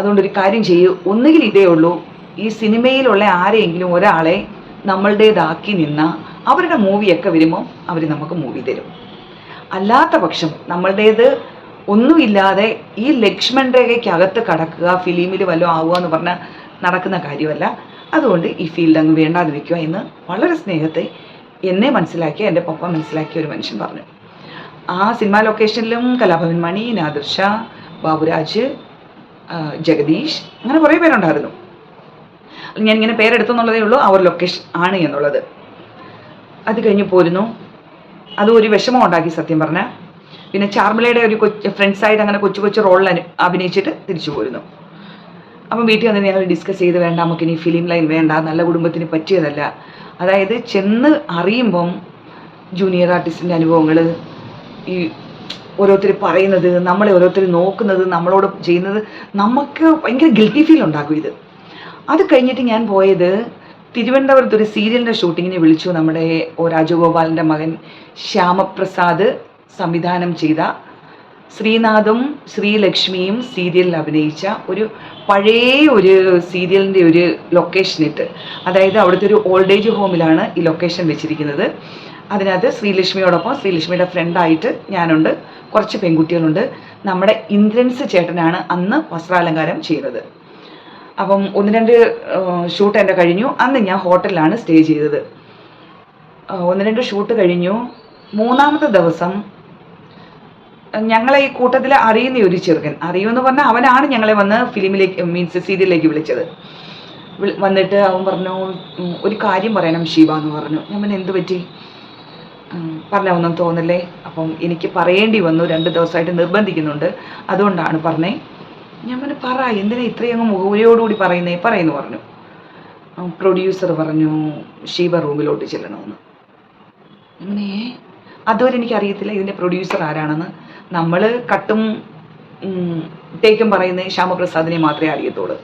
അതുകൊണ്ട് ഒരു കാര്യം ചെയ്യൂ. ഒന്നുകിൽ ഇതേ ഉള്ളൂ. ഈ സിനിമയിലുള്ള ആരെയെങ്കിലും ഒരാളെ നമ്മളുടേതാക്കി നിന്ന അവരുടെ മൂവിയൊക്കെ വരുമ്പോൾ അവർ നമുക്ക് മൂവി തരും. അല്ലാത്ത പക്ഷം നമ്മളുടേത് ഒന്നുമില്ലാതെ ഈ ലക്ഷ്മൺ രേഖയ്ക്കകത്ത് കടക്കുക ഫിലിമിൽ വല്ലതും ആവുക എന്ന് പറഞ്ഞാൽ നടക്കുന്ന കാര്യമല്ല. അതുകൊണ്ട് ഈ ഫീൽഡ് അങ്ങ് വേണ്ടാതെ വെക്കുക എന്ന് വളരെ സ്നേഹത്തെ എന്നെ മനസ്സിലാക്കിയ എന്റെ പപ്പ മനസ്സിലാക്കിയ ഒരു മനുഷ്യൻ പറഞ്ഞു. ആ സിനിമാ ലൊക്കേഷനിലും കലാഭവൻ മണി നാദിർഷ ബാബുരാജ് ജഗദീഷ് അങ്ങനെ കുറേ പേരുണ്ടായിരുന്നു. ഞാനിങ്ങനെ പേരെടുത്തെന്നുള്ളതേ ഉള്ളൂ അവർ ലൊക്കേഷൻ ആണ് എന്നുള്ളത്. അത് കഴിഞ്ഞ് പോരുന്നു. അത് ഒരു വിഷമം ഉണ്ടാക്കി സത്യം പറഞ്ഞാൽ പിന്നെ ചാർമിളയുടെ ഒരു കൊച്ചു ഫ്രണ്ട്സായിട്ട് അങ്ങനെ കൊച്ചു കൊച്ചു റോളിൽ അഭിനയിച്ചിട്ട് തിരിച്ചു പോരുന്നു. അപ്പം വീട്ടിൽ വന്ന് ഞങ്ങൾ ഡിസ്കസ് ചെയ്ത് വേണ്ട നമുക്ക് ഇനി ഫിലിം ലൈൻ വേണ്ട നല്ല കുടുംബത്തിന് പറ്റിയതല്ല. അതായത് ചെന്ന് അറിയുമ്പം ജൂനിയർ ആർട്ടിസ്റ്റിന്റെ അനുഭവങ്ങൾ ഈ ഓരോരുത്തർ പറയുന്നത് നമ്മളെ ഓരോരുത്തർ നോക്കുന്നത് നമ്മളോട് ചെയ്യുന്നത്. നമുക്ക് ഭയങ്കര ഗിൽറ്റി ഫീൽ ഉണ്ടാക്കും ഇത്. അത് കഴിഞ്ഞിട്ട് ഞാൻ പോയത് തിരുവനന്തപുരത്ത് ഒരു സീരിയലിന്റെ ഷൂട്ടിങ്ങിന് വിളിച്ചു നമ്മുടെ ഒ രാജഗോപാലിന്റെ മകൻ ശ്യാമപ്രസാദ് സംവിധാനം ചെയ്ത ശ്രീനാഥും ശ്രീലക്ഷ്മിയും സീരിയലിൽ അഭിനയിച്ച ഒരു പഴയ ഒരു സീരിയലിന്റെ ഒരു ലൊക്കേഷൻ ഇട്ട്. അതായത് അവിടുത്തെ ഒരു ഓൾഡ് ഏജ് ഹോമിലാണ് ഈ ലൊക്കേഷൻ വെച്ചിരിക്കുന്നത്. അതിനകത്ത് ശ്രീലക്ഷ്മിയോടൊപ്പം ശ്രീലക്ഷ്മിയുടെ ഫ്രണ്ടായിട്ട് ഞാനുണ്ട്. കുറച്ച് പെൺകുട്ടികളുണ്ട്. നമ്മുടെ ഇന്ദ്രൻസ് ചേട്ടനാണ് അന്ന് വസ്ത്രാലങ്കാരം ചെയ്തത്. അപ്പം ഒന്ന് രണ്ട് ഷൂട്ട് എന്റെ കഴിഞ്ഞു. അന്ന് ഞാൻ ഹോട്ടലിലാണ് സ്റ്റേ ചെയ്തത്. ഒന്ന് രണ്ട് ഷൂട്ട് കഴിഞ്ഞു. മൂന്നാമത്തെ ദിവസം ഞങ്ങളെ ഈ കൂട്ടത്തിൽ അറിയുന്ന ഒരു ചെറുക്കൻ അറിയുമെന്ന് പറഞ്ഞാൽ അവനാണ് ഞങ്ങളെ വന്ന് ഫിലിമിലേക്ക് മീൻസ് സീരിയലിലേക്ക് വിളിച്ചത്. വിളി- വന്നിട്ട് അവൻ പറഞ്ഞു ഒരു കാര്യം പറയണം ഷീബ എന്ന് പറഞ്ഞു. ഞാൻ എന്ത് പറ്റി? ഉം, തോന്നില്ലേ അപ്പം എനിക്ക് പറയേണ്ടി വന്നു രണ്ട് ദിവസമായിട്ട് നിർബന്ധിക്കുന്നുണ്ട്. അതുകൊണ്ടാണ് പറഞ്ഞേ. ഞാൻ പറഞ്ഞു പറ എന്തിനാ ഇത്രയും അങ്ങ് മുഖവുരയോടുകൂടി പറയുന്നേ? പറയുന്നു പറഞ്ഞു. പ്രൊഡ്യൂസർ പറഞ്ഞു ഷീബ റൂമിലോട്ട് ചെല്ലണമെന്ന്. അങ്ങനെ അതുവരെ എനിക്ക് അറിയത്തില്ല ഇതിന്റെ പ്രൊഡ്യൂസർ ആരാണെന്ന്. നമ്മൾ കട്ടും തേക്കും ടേക്കും പറയുന്ന ശ്യാമപ്രസാദിനെ മാത്രമേ അറിയത്തുള്ളൂ.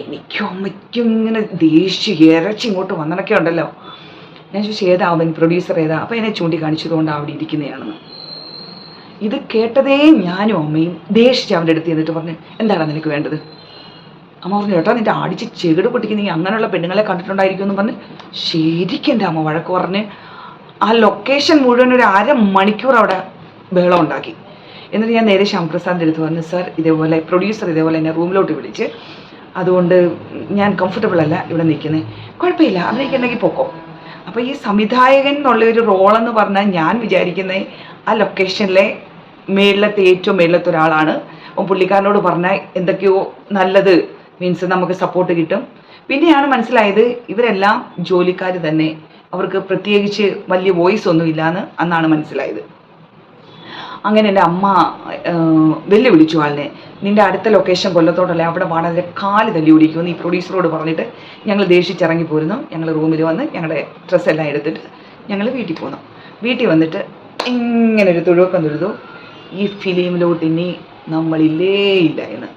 എനിക്കും അമ്മയ്ക്കും ഇങ്ങനെ ദേഷ്യം ഇറച്ചി ഇങ്ങോട്ട് വന്നണക്കെ ഉണ്ടല്ലോ ഞാൻ ചോദിച്ചു ഏതാ അവൻ? പ്രൊഡ്യൂസർ ഏതാ? അപ്പം എന്നെ ചൂണ്ടിക്കാണിച്ചതുകൊണ്ട് അവിടെ ഇരിക്കുന്നതാണെന്ന്. ഇത് കേട്ടതേ ഞാനും അമ്മയും ദേഷിച്ച് അവന്റെ അടുത്ത് ചെന്നിട്ട് പറഞ്ഞു എന്താണ് നിനക്ക് വേണ്ടത്? അമ്മ പറഞ്ഞു ചേട്ടാ നിന്റെ അടിച്ച് ചെകിട് പൊട്ടിക്കുന്ന അങ്ങനെയുള്ള പെണ്ണുങ്ങളെ കണ്ടിട്ടുണ്ടായിരിക്കും എന്ന് പറഞ്ഞ് ശരിക്കും എന്റെ അമ്മ വഴക്ക് പറഞ്ഞ് ആ ലൊക്കേഷൻ മുഴുവൻ ഒരു അര മണിക്കൂർ അവിടെ ബഹളം ഉണ്ടാക്കി. എന്നിട്ട് ഞാൻ നേരെ ശ്യാംപ്രസാദിന്റെ അടുത്ത് പറഞ്ഞു സാർ ഇതേപോലെ പ്രൊഡ്യൂസർ ഇതേപോലെ എന്നെ റൂമിലോട്ട് വിളിച്ച് അതുകൊണ്ട് ഞാൻ കംഫർട്ടബിൾ അല്ല ഇവിടെ നിൽക്കുന്നത് കുഴപ്പമില്ല അഭിനയിക്കുന്നെങ്കിൽ പൊക്കോ. അപ്പോൾ ഈ സംവിധായകൻ എന്നുള്ള ഒരു റോളെന്ന് പറഞ്ഞാൽ ഞാൻ വിചാരിക്കുന്നത് ആ ലൊക്കേഷനിലെ മേളിലത്തെ ഏറ്റവും മേളിലത്തെ ഒരാളാണ്. പുള്ളിക്കാരനോട് പറഞ്ഞാൽ എന്തൊക്കെയോ നല്ലത് മീൻസ് നമുക്ക് സപ്പോർട്ട് കിട്ടും. പിന്നെയാണ് മനസ്സിലായത് ഇവരെല്ലാം ജോലിക്കാർ തന്നെ. അവർക്ക് പ്രത്യേകിച്ച് വലിയ വോയിസ് ഒന്നും ഇല്ലാന്ന് അന്നാണ് മനസ്സിലായത്. അങ്ങനെ എന്റെ അമ്മ വെല്ലുവിളിച്ചു ആളിനെ. നിന്റെ അടുത്ത ലൊക്കേഷൻ കൊല്ലത്തോട്ടല്ലേ അവിടെ വാടകരെ കാൽ തല്ലി ഓടിക്കുമെന്ന് ഈ പ്രൊഡ്യൂസറോട് പറഞ്ഞിട്ട് ഞങ്ങൾ ദേഷിച്ചിറങ്ങി പോരുന്നു. ഞങ്ങൾ റൂമിൽ വന്ന് ഞങ്ങളുടെ ഡ്രസ്സെല്ലാം എടുത്തിട്ട് ഞങ്ങൾ വീട്ടിൽ പോന്നു. വീട്ടിൽ വന്നിട്ട് ഇങ്ങനെ ഒരു തുഴുക്കം തൊഴുതു ഈ ഫിലിമിലോട്ട് ഇനി നമ്മളില്ലേ ഇല്ല എന്ന്.